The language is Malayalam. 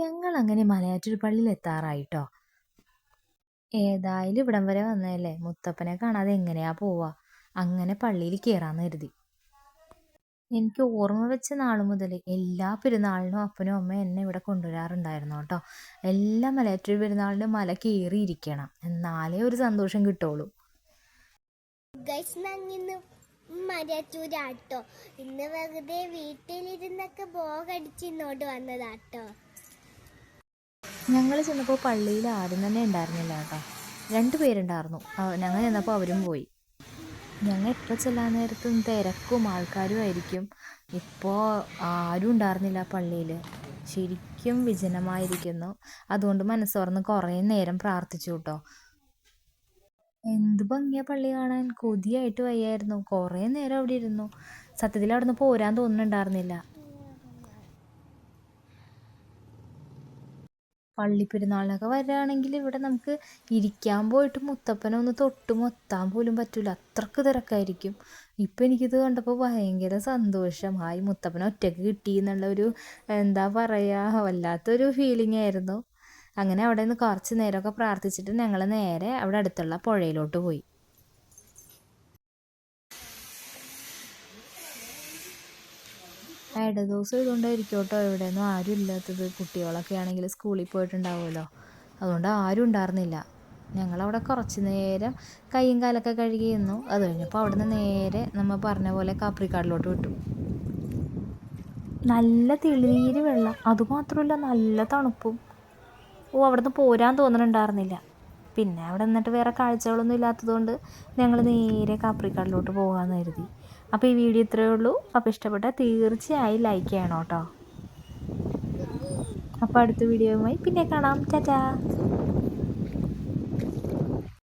ഞങ്ങൾ അങ്ങനെ മലയാറ്റൂർ പള്ളിയിൽ എത്താറായിട്ടോ ഏതായാലും ഇവിടം വരെ വന്നതല്ലേ? മുത്തപ്പനെ കാണാതെ എങ്ങനെയാ പോവാ? അങ്ങനെ പള്ളിയിൽ കയറാന്ന് കരുതി. എനിക്ക് ഓർമ്മ വെച്ച നാൾ മുതൽ എല്ലാ പെരുന്നാളിനും അപ്പനും അമ്മ എന്നെ ഇവിടെ കൊണ്ടുവരാറുണ്ടായിരുന്നു കേട്ടോ. എല്ലാ മലയാറ്റൂർ പെരുന്നാളിനും മല കയറിയിരിക്കണം എന്നാലേ ഒരു സന്തോഷം കിട്ടുള്ളൂ. മരച്ചൂരാട്ടോ ഇന്ന് വെറുതെ വീട്ടിലിരുന്നൊക്കെ ബോഗടിച്ച് ഇങ്ങോട്ട് വന്നതാട്ടോ. ഞങ്ങൾ ചെന്നപ്പോൾ പള്ളിയിൽ ആരും തന്നെ ഉണ്ടായിരുന്നില്ല കേട്ടോ. രണ്ട് പേരുണ്ടായിരുന്നു. ഞങ്ങൾ ചെന്നപ്പോൾ അവരും പോയി. ഞങ്ങൾ എപ്പോൾ ചെല്ലാൻ നേരത്തും തിരക്കും ആൾക്കാരും ആയിരിക്കും. ഇപ്പോൾ ആരും ഉണ്ടായിരുന്നില്ല പള്ളിയിൽ ശരിക്കും വിജനമായിരിക്കുന്നു. അതുകൊണ്ട് മനസ്സോർന്ന് കുറേ നേരം പ്രാർത്ഥിച്ചു കേട്ടോ. എന്ത് ഭംഗിയാ പള്ളി കാണാൻ. കൊതിയായിട്ട് വയ്യായിരുന്നു. കുറേ നേരം അവിടെ ഇരുന്നു. സത്യത്തിൽ അവിടെ നിന്ന് പോരാൻ തോന്നുന്നുണ്ടായിരുന്നില്ല. പള്ളിപ്പെരുന്നാളിനൊക്കെ വരികയാണെങ്കിൽ ഇവിടെ നമുക്ക് ഇരിക്കാൻ പോയിട്ട് മുത്തപ്പനെ ഒന്ന് തൊട്ട് മൊത്താൻ പോലും പറ്റില്ല അത്രയ്ക്ക് തിരക്കായിരിക്കും. ഇപ്പം എനിക്കിത് കണ്ടപ്പോൾ ഭയങ്കര സന്തോഷം. ആയി മുത്തപ്പനെ ഒറ്റയ്ക്ക് കിട്ടി എന്നുള്ള ഒരു എന്താ പറയുക വല്ലാത്തൊരു ഫീലിംഗ് ആയിരുന്നു. അങ്ങനെ അവിടെ നിന്ന് കുറച്ച് നേരമൊക്കെ പ്രാർത്ഥിച്ചിട്ട് ഞങ്ങൾ നേരെ അവിടെ അടുത്തുള്ള പുഴയിലോട്ട് പോയി. ഇടദിവസം ഇതുകൊണ്ടായിരിക്കും കേട്ടോ ഇവിടെയൊന്നും ആരും ഇല്ലാത്തത്. കുട്ടികളൊക്കെ ആണെങ്കിൽ സ്കൂളിൽ പോയിട്ടുണ്ടാവുമല്ലോ. അതുകൊണ്ട് ആരും ഉണ്ടായിരുന്നില്ല. ഞങ്ങളവിടെ കുറച്ച് നേരം കൈയും കാലൊക്കെ കഴുകി നിന്നു. അത് കഴിഞ്ഞപ്പോൾ അവിടുന്ന് നേരെ നമ്മൾ പറഞ്ഞ പോലെ കാപ്രിക്കാടിലോട്ട് വിട്ടു. നല്ല തെളിനീര് വെള്ളം. അതുമാത്രമല്ല നല്ല തണുപ്പും. ഓ അവിടുന്ന് പോരാൻ തോന്നുന്നുണ്ടായിരുന്നില്ല പിന്നെ അവിടെ നിന്നിട്ട് വേറെ കാഴ്ചകളൊന്നും ഇല്ലാത്തതുകൊണ്ട് ഞങ്ങൾ നേരെ കാപ്രിക്കാടിലോട്ട് പോകാമെന്ന് കരുതി. അപ്പോൾ ഈ വീഡിയോ ഇത്രയേ ഉള്ളൂ. അപ്പോൾ ഇഷ്ടപ്പെട്ടാൽ തീർച്ചയായും ലൈക്ക് ചെയ്യണം കേട്ടോ. അപ്പോൾ അടുത്ത വീഡിയോയുമായി പിന്നെ കാണാം. ടാറ്റാ.